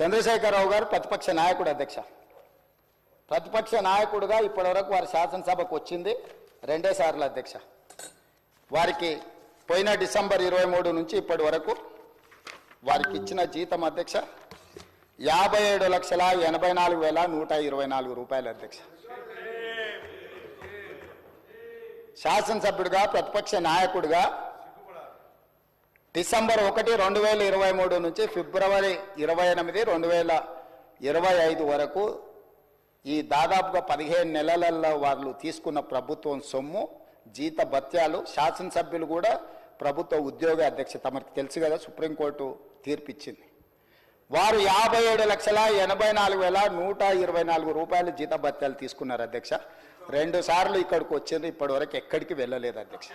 చంద్రశేఖరరావు గారు ప్రతిపక్ష నాయకుడు అధ్యక్ష. ప్రతిపక్ష నాయకుడుగా ఇప్పటివరకు వారి శాసనసభకు వచ్చింది రెండే సార్లు అధ్యక్ష. వారికి పోయిన డిసెంబర్ ఇరవై మూడు నుంచి ఇప్పటి వరకు వారికి ఇచ్చిన జీతం అధ్యక్ష యాభై ఏడు లక్షల ఎనభై నాలుగు వేల నూట ఇరవై నాలుగు రూపాయలు అధ్యక్ష. శాసనసభ్యుడిగా ప్రతిపక్ష నాయకుడిగా డిసెంబర్ ఒకటి రెండు వేల ఇరవై మూడు నుంచి ఫిబ్రవరి ఇరవై ఎనిమిది రెండు వేల ఇరవై ఐదు వరకు ఈ దాదాపుగా పదిహేను నెలలలో వాళ్ళు తీసుకున్న ప్రభుత్వం సొమ్ము జీత భత్యాలు శాసనసభ్యులు కూడా ప్రభుత్వ ఉద్యోగ అధ్యక్ష తమకు తెలుసు కదా సుప్రీంకోర్టు తీర్పిచ్చింది. వారు యాభై ఏడు లక్షల ఎనభై నాలుగు వేల నూట ఇరవై నాలుగు రూపాయలు జీత భత్యాలు తీసుకున్నారు అధ్యక్ష. రెండు సార్లు ఇక్కడికి వచ్చింది ఇప్పటివరకు ఎక్కడికి వెళ్ళలేదు అధ్యక్ష.